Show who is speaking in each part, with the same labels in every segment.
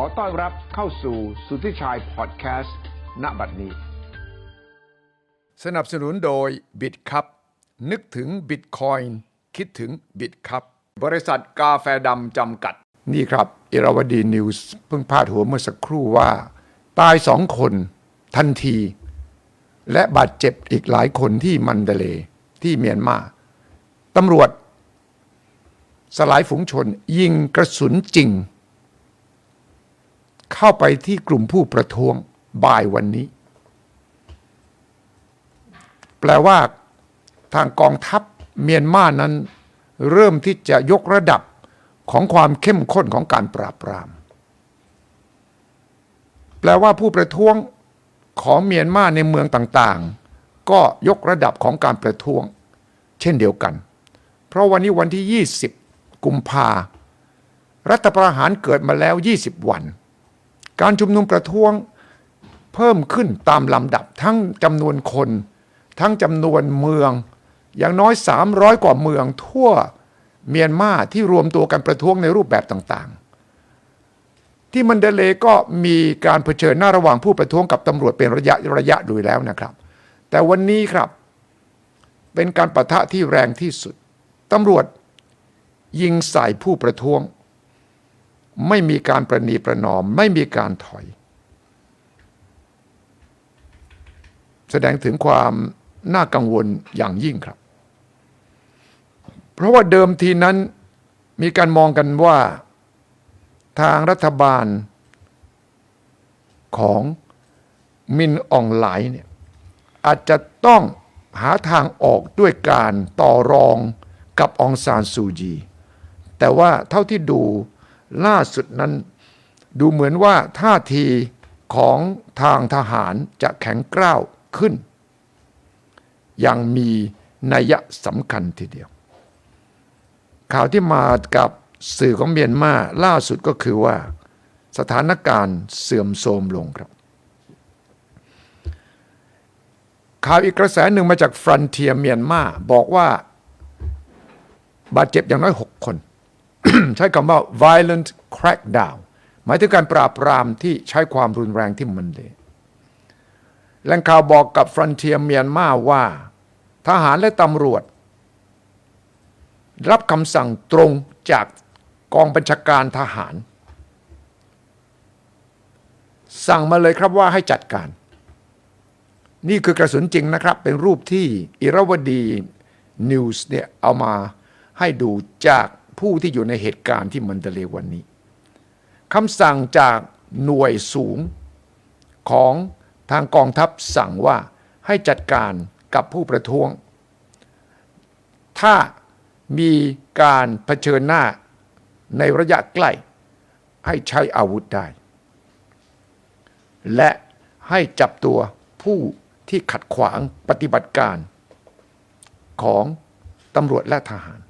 Speaker 1: อต้อนรับเข้าสู่สุทธิชัยพอดแคสต์ณบัดนี้ สนับสนุนโดยบิตคัพนึกถึงบิตคอยน์คิดถึงบิตคัพบริษัทกาแฟดำจำกัด นี่ครับ เอราวดีนิวส์เพิ่งพาดหัวเมื่อสักครู่ว่า ตายสองคนทันที และบาดเจ็บอีกหลายคนที่มันเดเลย์ที่เมียนมาตำรวจ สลายฝูงชน ยิงกระสุนจริง เข้าไปที่กลุ่มผู้ประท้วงบ่ายวันนี้ แปลว่าทางกองทัพเมียนมานั้น เริ่มที่จะยกระดับของความเข้มข้นของการปราบปราม แปลว่าผู้ประท้วงของเมียนมาในเมืองต่างๆ ก็ยกระดับของการประท้วง เช่นเดียวกัน เพราะวันนี้วันที่ 20 กุมภารัฐประหารเกิดมาแล้ว 20 วัน การชุมนุมประท้วงเพิ่มขึ้นตามลำดับทั้งจำนวนคน ทั้งจำนวนเมือง อย่างน้อย 300 กว่าเมืองทั่วเมียนมาที่รวมตัวกันประท้วงในรูปแบบต่างๆ ที่มันเดเลก็มีการเผชิญหน้าระหว่างผู้ประท้วงกับตำรวจเป็นระยะระยะดูแล้วนะครับ แต่วันนี้ครับเป็นการประทะที่แรงที่สุดตำรวจยิงใส่ผู้ประท้วง ไม่มีการประนีประนอม ไม่มีการถอย แสดงถึงความน่ากังวลอย่างยิ่งครับ เพราะว่าเดิมทีนั้นมีการมองกันว่าทางรัฐบาลของมินออนไลน์เนี่ยอาจจะต้องหาทางออกด้วยการต่อรองกับองซานซูจี แต่ว่าเท่าที่ดู ล่าสุดนั้น ดูเหมือนว่าท่าทีของทางทหารจะแข็งกร้าวขึ้นยังมีนัยสำคัญทีเดียว ข่าวที่มากับสื่อของเมียนมาล่าสุดก็คือว่า สถานการณ์เสื่อมโทรมลงครับข่าวอีกกระแสหนึ่งมาจากฟรอนเทียเมียนมาบอกว่า บาดเจ็บอย่างน้อย 6 คน ใช้คำว่า violent crackdown หมายถึงการปราบปรามที่ใช้ความรุนแรงที่มันเลยแหล่งข่าวบอกกับฟรอนเทียเมียนมาว่า ทหารและตำรวจ รับคำสั่งตรงจากกองบัญชาการทหาร สั่งมาเลยครับว่าให้จัดการ นี่คือกระสุนจริงนะครับ เป็นรูปที่อิรวดีนิวส์เนี่ยเอามาให้ดูจาก ผู้ที่อยู่ในเหตุการณ์ที่มันเดเลวันนี้คำสั่งจากหน่วยสูงของทางกองทัพสั่งว่าให้จัดการกับผู้ประท้วง ถ้ามีการเผชิญหน้าในระยะใกล้ ให้ใช้อาวุธได้ และให้จับตัวผู้ที่ขัดขวางปฏิบัติการของตำรวจและทหาร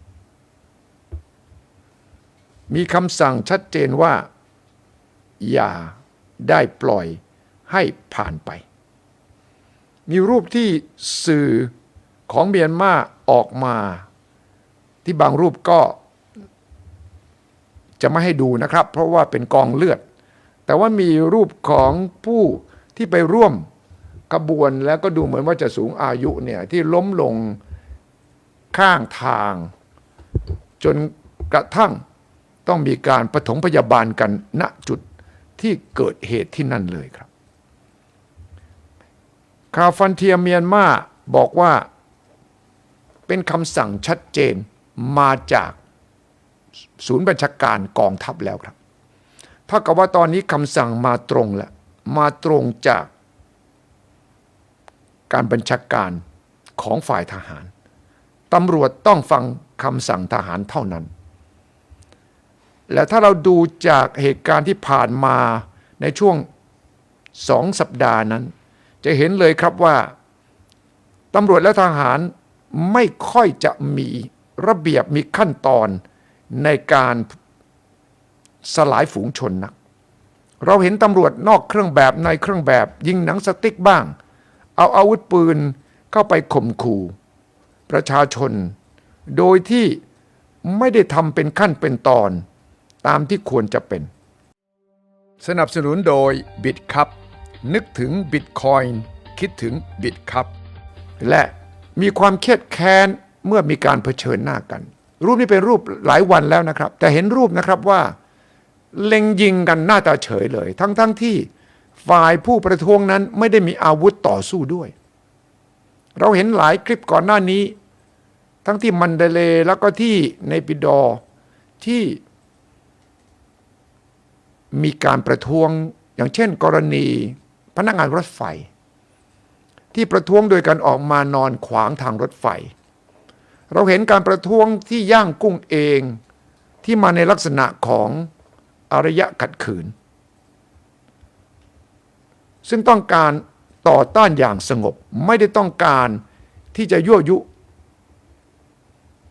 Speaker 1: มีคำสั่งชัดเจนว่า อย่าได้ปล่อยให้ผ่านไป มีรูปที่สื่อของเมียนมาออกมา ที่บางรูปก็จะไม่ให้ดูนะครับ เพราะว่าเป็นกองเลือด แต่ว่ามีรูปของผู้ที่ไปร่วมขบวนแล้วก็ดูเหมือนว่าจะสูงอายุเนี่ยที่ล้มลงข้างทาง จนกระทั่ง ต้องมีการปฐมพยาบาลกันณจุดที่เกิดเหตุที่นั่นเลยครับคาฟันเทียเมียนมาบอกว่าเป็นคำสั่งชัดเจนมาจากศูนย์บัญชาการกองทัพแล้วครับถ้ากับว่าตอนนี้คำสั่งมาตรงแล้วมาตรงจากการบัญชาการของฝ่ายทหารตำรวจต้องฟังคำสั่งทหารเท่านั้น และถ้าเราดูจากเหตุการณ์ที่ผ่านมาในช่วงสองสัปดาห์นั้น จะเห็นเลยครับว่าตำรวจและทหารไม่ค่อยจะมีระเบียบมีขั้นตอนในการสลายฝูงชนนัก เราเห็นตำรวจนอกเครื่องแบบในเครื่องแบบ ยิงหนังสติ๊กบ้าง เอาอาวุธปืนเข้าไปข่มขู่ประชาชน โดยที่ไม่ได้ทำเป็นขั้นเป็นตอน ตามที่ควรจะเป็น สนับสนุนโดยบิตครับนึกถึงบิตคอยน์คิดถึงบิตครับและมีความเครียดแค้นเมื่อมีการเผชิญหน้ากัน รูปนี้เป็นรูปหลายวันแล้วนะครับ แต่เห็นรูปนะครับว่า เล็งยิงกันหน้าตาเฉยเลย ทั้งๆทที่ฝ่ายผู้ประท้วงนั้นไม่ได้มีอาวุธต่อสู้ด้วย เราเห็นหลายคลิปก่อนหน้านี้ ทั้งที่มันเดเลแล้วก็ที่ในปิดอที่ มีการประท้วงอย่างเช่น กรณี พนักงานรถไฟ ที่ประท้วงโดยการออกมานอนขวางทางรถไฟ เราเห็นการประท้วงที่ย่างกุ้งเองที่มาในลักษณะของอารยะขัดขืน ซึ่งต้องการต่อต้านอย่างสงบไม่ได้ต้องการที่จะยั่วยุ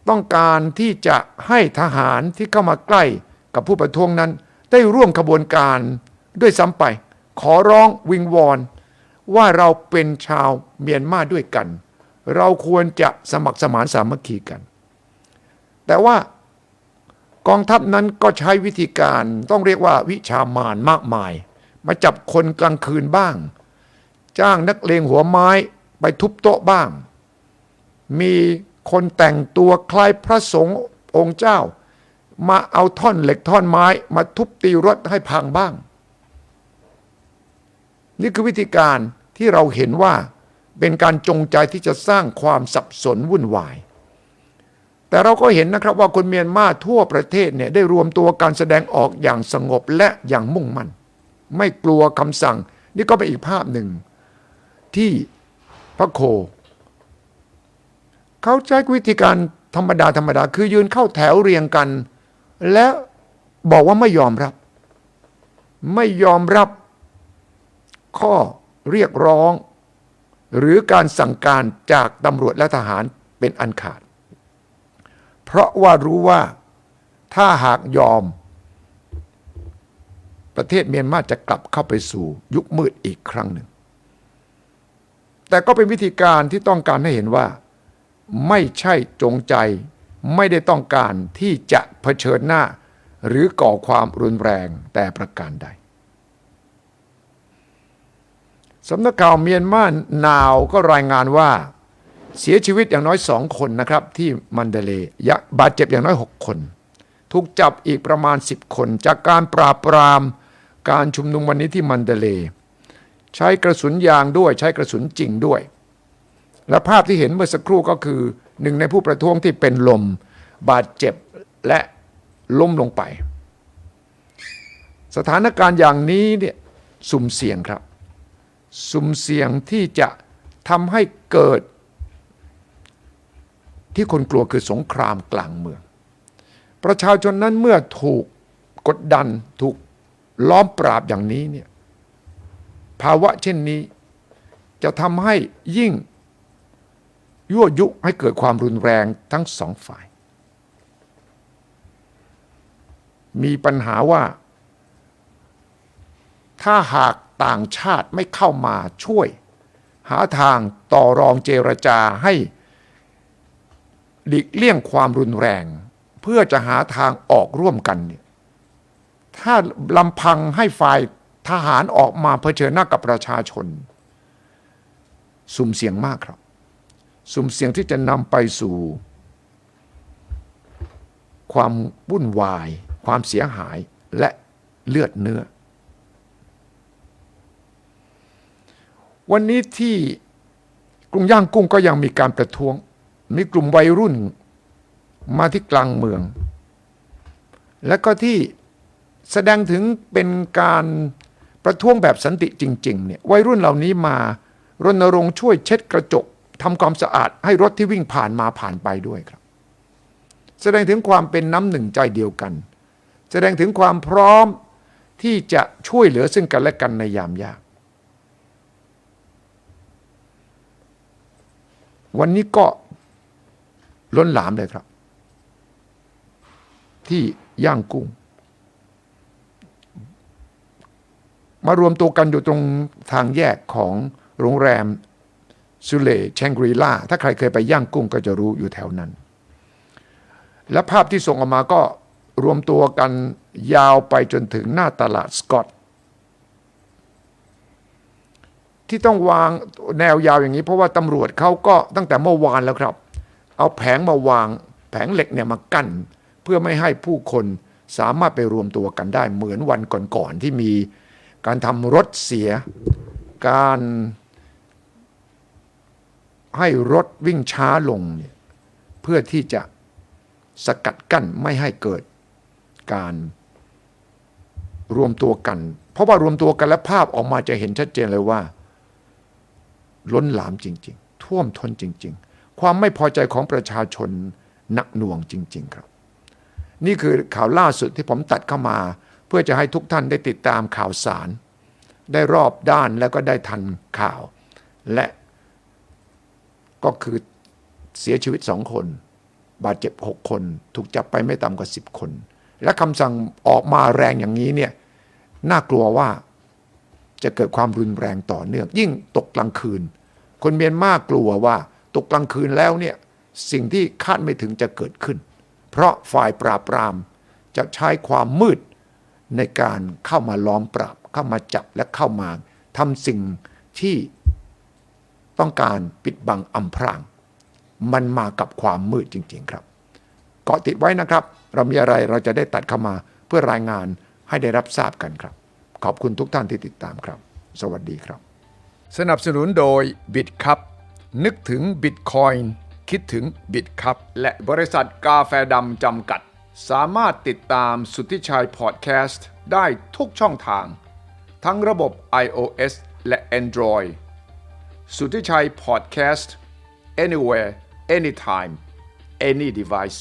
Speaker 1: ต้องการที่จะให้ทหารที่เข้ามาใกล้กับผู้ประท้วงนั้น ได้ร่วมขบวนการด้วยซ้ำไป ขอร้องวิงวอนว่าเราเป็นชาวเมียนมาด้วยกัน เราควรจะสมัครสมานสามัคคีกัน แต่ว่ากองทัพนั้นก็ใช้วิธีการต้องเรียกว่าวิชามานมากมาย มาจับคนกลางคืนบ้าง จ้างนักเลงหัวไม้ไปทุบโต๊ะบ้าง มีคนแต่งตัวคล้ายพระสงฆ์องค์เจ้า มาเอาท่อนเหล็กท่อนไม้ มาทุบตีรถให้พังบ้าง นี่คือวิธีการที่เราเห็นว่าเป็นการจงใจที่จะสร้างความสับสนวุ่นวาย แต่เราก็เห็นนะครับว่าคนเมียนมาทั่วประเทศเนี่ยได้รวมตัวการแสดงออกอย่างสงบและอย่างมุ่งมั่น ไม่กลัวคำสั่ง นี่ก็เป็นอีกภาพหนึ่ง ที่พระโค เขาใช้วิธีการธรรมดาธรรมดาคือยืนเข้าแถวเรียงกัน และบอกว่าไม่ยอมรับ ไม่ยอมรับข้อเรียกร้อง หรือการสั่งการจากตำรวจและทหารเป็นอันขาด เพราะว่ารู้ว่าถ้าหากยอม ประเทศเมียนมาจะกลับเข้าไปสู่ยุคมืดอีกครั้งหนึ่ง แต่ก็เป็นวิธีการที่ต้องการให้เห็นว่า ไม่ใช่จงใจ ไม่ได้ต้องการที่จะเผชิญหน้า หรือก่อความรุนแรงแต่ประการใดสำนักข่าวเมียนมานาวก็รายงานว่าเสียชีวิตอย่างน้อยสองคนนะครับ ที่มันเดเลย์บาดเจ็บอย่างน้อย 6 คน ถูกจับอีกประมาณ 10 คน จากการปราบปรามการชุมนุมวันนี้ที่มันเดเลย์ใช้กระสุนยางด้วยใช้กระสุนจริงด้วย และภาพที่เห็นเมื่อสักครู่ก็คือ หนึ่งในผู้ประท้วงที่เป็นลม บาดเจ็บและล้มลงไป สถานการณ์อย่างนี้เนี่ยสุ่มเสี่ยงครับ สุ่มเสี่ยงที่จะทำให้เกิด ที่คนกลัวคือสงครามกลางเมือง ประชาชนนั้นเมื่อถูกกดดันถูกล้อมปราบอย่างนี้เนี่ยภาวะเช่นนี้จะทำให้ยิ่ง ยั่วยุให้เกิดความรุนแรงทั้งสองฝ่าย มีปัญหาว่า ถ้าหากต่างชาติไม่เข้ามาช่วย หาทางต่อรองเจรจาให้หลีกเลี่ยงความรุนแรง เพื่อจะหาทางออกร่วมกันเนี่ยถ้าลำพังให้ฝ่ายทหารออกมาเผชิญหน้ากับประชาชน สุ่มเสี่ยงมากครับ สุ่มเสี่ยงที่จะนำไปสู่ ความวุ่นวาย ความเสียหายและเลือดเนื้อ วันนี้ที่กรุงย่างกุ้งก็ยังมีการประท้วง มีกลุ่มวัยรุ่นมาที่กลางเมือง และก็ที่แสดงถึงเป็นการประท้วงแบบสันติจริงๆเนี่ยวัยรุ่นเหล่านี้มารณรงค์ช่วยเช็ดกระจก ทำความสะอาดให้รถที่วิ่งผ่านมาผ่านไปด้วยครับ แสดงถึงความเป็นน้ำหนึ่งใจเดียวกัน แสดงถึงความพร้อมที่จะช่วยเหลือซึ่งกันและกันในยามยาก วันนี้ก็ล้นหลามเลยครับ ที่ย่างกุ้ง มารวมตัวกันอยู่ตรงทางแยกของโรงแรม ซูเลแชงกรีลาถ้าใครเคยไปย่างกุ้งก็จะรู้อยู่แถวนั้น และภาพที่ส่งออกมาก็รวมตัวกันยาวไปจนถึงหน้าตลาดสกอตที่ต้องวางแนวยาวอย่างนี้ เพราะว่าตำรวจเขาก็ตั้งแต่เมื่อวานแล้วครับ เอาแผงมาวางแผงเหล็กเนี่ยมากั้น เพื่อไม่ให้ผู้คนสามารถไปรวมตัวกันได้เหมือนวันก่อนๆที่มีการทำรถเสียการ ให้รถวิ่งช้าลงเนี่ยเพื่อที่จะสกัดกั้นไม่ให้เกิดการรวมตัวกัน เพราะว่ารวมตัวกันและภาพออกมาจะเห็นชัดเจนเลยว่า ล้นหลามจริง ๆ ท่วมท้นจริง ๆ ความไม่พอใจของประชาชนหนักหน่วงจริง ๆ ครับ นี่คือข่าวล่าสุดที่ผมตัดเข้ามา เพื่อจะให้ทุกท่านได้ติดตามข่าวสาร ได้รอบด้านแล้วก็ได้ทันข่าว และ ก็คือเสียชีวิตสองคน บาดเจ็บหกคน ถูกจับไปไม่ต่ำกว่าสิบคน และคำสั่งออกมาแรงอย่างนี้เนี่ยน่ากลัวว่าจะเกิดความรุนแรงต่อเนื่อง ยิ่งตกกลางคืน คนเมียนมากลัวว่าตกกลางคืนแล้วเนี่ยสิ่งที่คาดไม่ถึงจะเกิดขึ้น เพราะฝ่ายปราบปรามจะใช้ความมืดในการเข้ามาล้อมปราบเข้ามาจับและเข้ามาทำสิ่งที่ ต้องการปิดบังอำพราง มันมากับความมืดจริง ๆ ครับ เกาะติดไว้นะครับ เรามีอะไรเราจะได้ตัดเข้ามาเพื่อรายงานให้ได้รับทราบกันครับ ขอบคุณทุกท่านที่ติดตามครับ สวัสดีครับ สนับสนุนโดย บิตครับนึกถึงบิตคอยน์คิดถึงบิตครับและบริษัทกาแฟดำจำกัด สามารถติดตามสุทธิชัยพอดแคสต์ได้ทุกช่องทาง ทั้งระบบ iOS และ Android สุทธิชัยพอดแคสต์ anywhere anytime any device